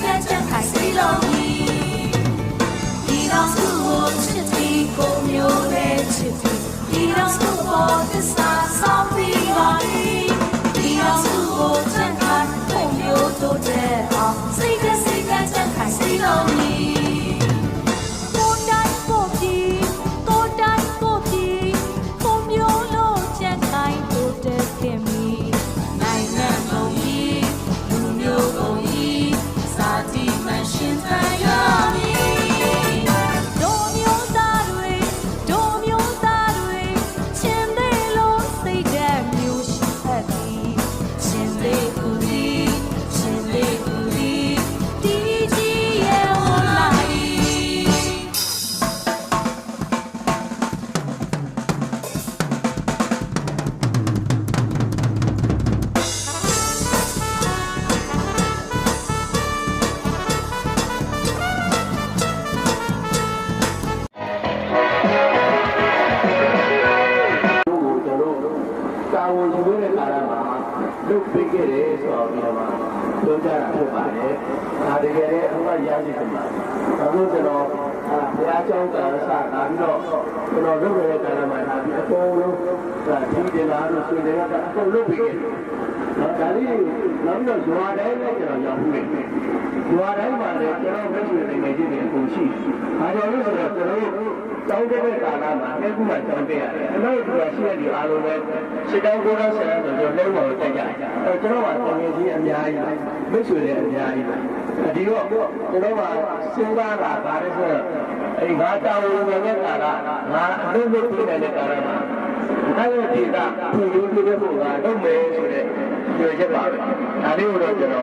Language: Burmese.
that တာဝန်ယူရတဲ့ကာလမှာလုတ်ပေးခဲ့တယ်ဆိုတော့ဒီမှာပြောကြတာဖြစ်ပါတယ်။ဒါတကယ်လည်းအမှတ်ရရှိတယ်မှာ။ဒါလို့ကျွန်တော်အာ ဘုရားကျောင်းကစလာပြီးတော့ကျွန်တော်လုပ်ရတဲ့ကာလမှာဒါဒီအကုန်လုံးဒါဒီတင်လာလို့ဆွေတွေကအကုန်လုတ်ပေးခဲ့တယ်။နော်ဒါလေးနောက်ပြီးတော့ဇွာတိုင်းလည်းကျွန်တော်ရောက်ဘူးလေ။ဇွာတိုင်းမှာလည်းကျွန်တော်မိတ်ဆွေတွေငယ်ချင်းတွေအကုန်ရှိ။ဒါကြောင့်လို့ဆိုတော့ကျွန်တော်တို့ကျောင်းတဲ့ကာလမှာအဲခုမှကျောင်းတဲ့ရတယ်။အနောက်ဒီကရှိတဲ့ဒီအားလုံးပဲစစ်တောင်းကိုယ်တော်ဆရာဆိုတော့လုံးဝတက်ကြတယ်။အဲကျွန်တော်ကတကယ်ကြီးအ များကြီးပဲမိတ်ဆွေတွေအများကြီးပဲ။ဒီတော့ကျွန်တော်ကစဉ်းစားတာဒါလည်းဆိုတော့အဲဒီငါတောင်းဝင်တဲ့ကာလငါအလုပ်လုပ်ပြီးတဲ့ကာလမှာဒါရဲ့ဒေတာပူလို့ပြတဲ့ဖို့ကတော့မယ်ဆိုတဲ့ပြောချက်ပါပဲ။ဒါလေးကိုတော့ကျွန်တော်